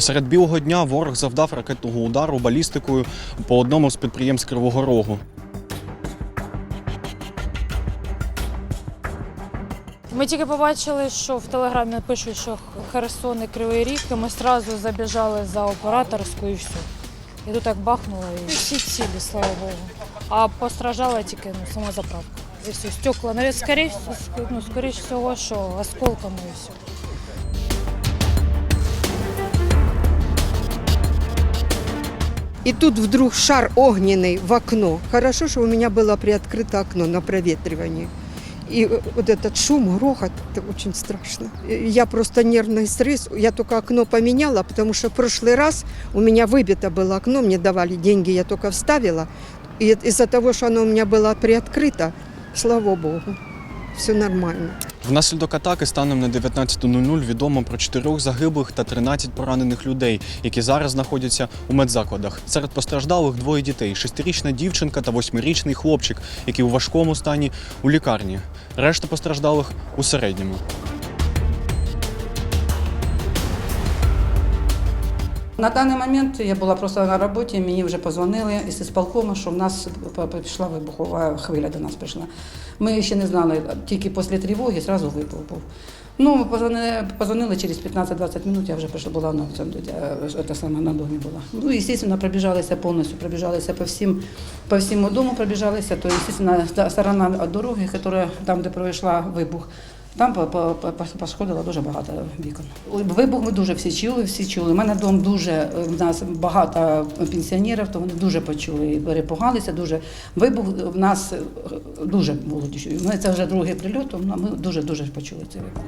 Посеред білого дня ворог завдав ракетного удару балістикою по одному з підприємств Кривого Рогу. Ми тільки побачили, що в телеграмі пишуть, що Херсон і Кривий Ріг, і ми одразу забіжали за операторську і все. І тут так бахнуло, і всі цілі, слава Богу. А постраждала тільки ну, сама заправка. І все, стекла. Навіть скоріше, ну, скоріш всього, що осколками і все. И тут вдруг шар огненный в окно. Хорошо, что у меня было приоткрыто окно на проветривании. И э, вот этот шум, грохот, это очень страшно. И Я просто нервный стресс. Я только окно поменяла, потому что в прошлый раз у меня выбито было окно, мне давали деньги, я только вставила. И из-за того, что оно у меня было приоткрыто, слава богу, все нормально. Внаслідок атаки станом на 19.00 відомо про чотирьох загиблих та 13 поранених людей, які зараз знаходяться у медзакладах. Серед постраждалих двоє дітей: шестирічна дівчинка та восьмирічний хлопчик, які у важкому стані у лікарні. Решта постраждалих у середньому. На даний момент я була просто на роботі, мені вже позвонили із сполкому, що в нас пішла вибухова хвиля до нас прийшла. Ми ще не знали, тільки після тривоги одразу вибух був. Ну, позвонили, позвонили через 15-20 минут, я вже прийшла, була на, цьому, е, саме, на домі була. Ну, і, звісно, пробіжалися повністю, пробіжалися по всім, по всьому дому пробіжалися, то, звісно, сторона дороги, яка, там, де пройшла вибух, там по- по- по- пошкодило дуже багато вікон. Вибух ми дуже всі чули, всі чули. У мене дом дуже, в нас багато пенсіонерів, то вони дуже почули і перепугалися. Дуже вибух в нас дуже було. Це вже другий прильот, то ми дуже дуже почули цей вибух.